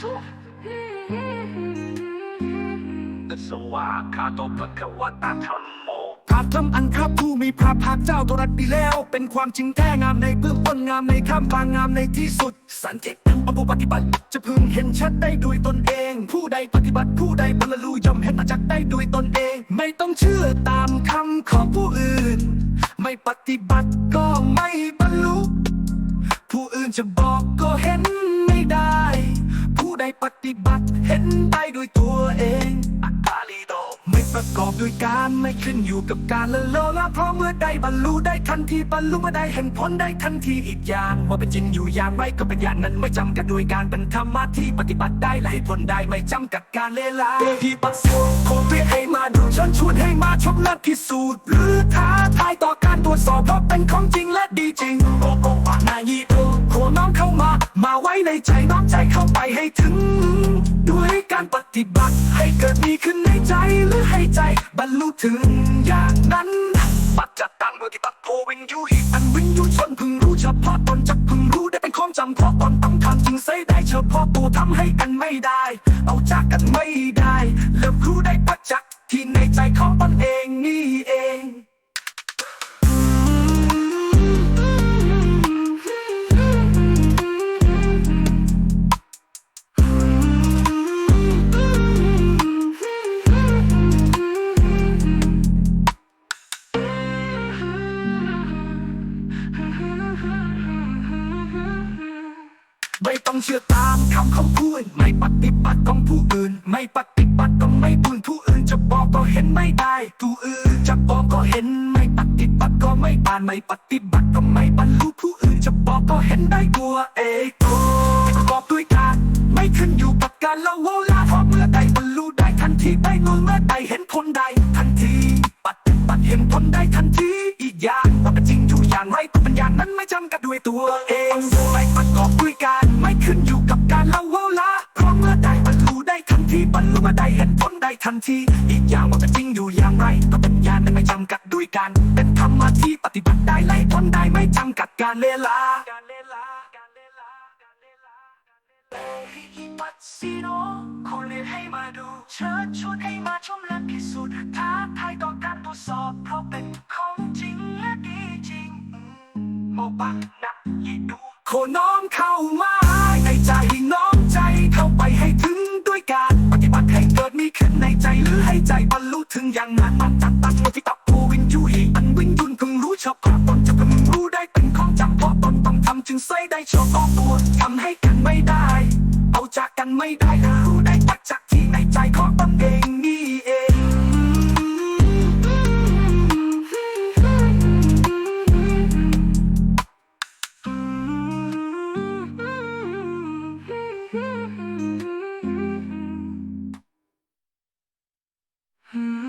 ธุสวาคาโตภะคะวตาธัมโมพระธรรมอันครับผู้มีพระภาคเจ้าตรัสดีแล้ว เป็นความจริงแท้งามในเบื้องต้นงามในข้ามกลางงามในที่สุด สันติธรรมผู้ปฏิบัติ จะพึงเห็นชัดได้ด้วยตนเอง ผู้ใดปฏิบัติผู้ใดบรรลุย่อมเห็นประจักได้ด้วยตนเอง ไม่ต้องเชื่อตามคำของผู้อื่น ไม่ปฏิบัติก็ไม่บรรลุ จะบอกก็เห็นไม่ได้ ผู้ใดปฏิบัติเห็นได้ด้วยตัวเองอัตตาลีโดไม่ประกอบด้วยการไม่ขึ้นอยู่กับการละเลอละเพราะเมื่อใดบรรลุได้ทันทีบรรลุเมื่อใดเห็นผลได้ทันทีอีกอย่างว่าเป็นจริงอยู่อย่างไรก็เป็นอย่างนั้นไม่จำกัดด้วยการเป็นธรรมะที่ปฏิบัติได้และให้ผลได้ไม่จำกัดการเลลาที่ปัสสาวะคงเรียกให้มาดูเชิญชวนให้มาชมและพิสูจน์หรือท้าทายต่อการตรวจสอบเพราะเป็นของจริงและดีจริงโกโกวานายีโตขอ ไว้ในใจน้อมใจเข้าไปให้ถึง ด้วยการปฏิบัติให้เกิดมีขึ้นในใจหรือให้ใจ บรรลุถึงอย่างนั้น ปัจจตังปฏิบัติโพวินยูหิอันวินยูชนพึงรู้เฉพาะตนจะพึงรู้ได้เป็นของจำเพราะตนต้องทำจึงใส่ได้เฉพาะตัวทำให้กันไม่ได้ เอาจากกันไม่ ไม่ต้องเชื่อตามคำเขาพูดไม่ปฏิบัติของผู้อื่น ไม่ปฏิบัติต้องไม่บุญผู้อื่นจะบอกก็เห็นไม่ได้ผู้อื่นจะบอกก็เห็นไม่ปฏิบัติก็ไม่บานไม่ปฏิบัติก็ไม่บรรลุผู้อื่นจะบอกก็เห็นได้ตัวเองประกอบด้วยการไม่ขึ้นอยู่กับการละโวลาเพราะเมื่อใดบรรลุได้ทันทีได้เมื่อใดเห็นผลได้ทันทีปฏิบัติเห็นผลได้ทันทีอีกอย่างว่าเป็นจริงอยู่อย่างไรป็นอย่านั้นไม่จำกัดด้วยตัวเอง ทันทีอีกอย่างว่าเป็นจริงอยู่อย่างไรก็เป็นอย่างนั้นไม่จำกัดด้วยการเป็นธรรมะที่ปฏิบัติได้ไล่ผลได้ไม่จำกัดการเลลาการเลลาการเลลาการเลลาฮิปัสสิโนขอเรียกให้มาดู เชิญชวนให้มาชมและพิสูจน์ท้าทายต่อการตรวจสอบ เพราะเป็นของจริงและดีจริงโมบักนักยิดูโคน้อมเข้ามา ยังงานมันจัดตัดมาที่ตับผู้วินยูฮีอันวิ่งยุ่นคงรู้ชอบความตนจะพึงรู้ได้เป็นของจำเพราะตนต้องทำจึงใส่ได้ชอบออกตัวทำให้กันไม่ได้ เอาจากกันไม่ได้รู้ได้ปัจจักที่ในใจของตนเองนี่เอง Hmm.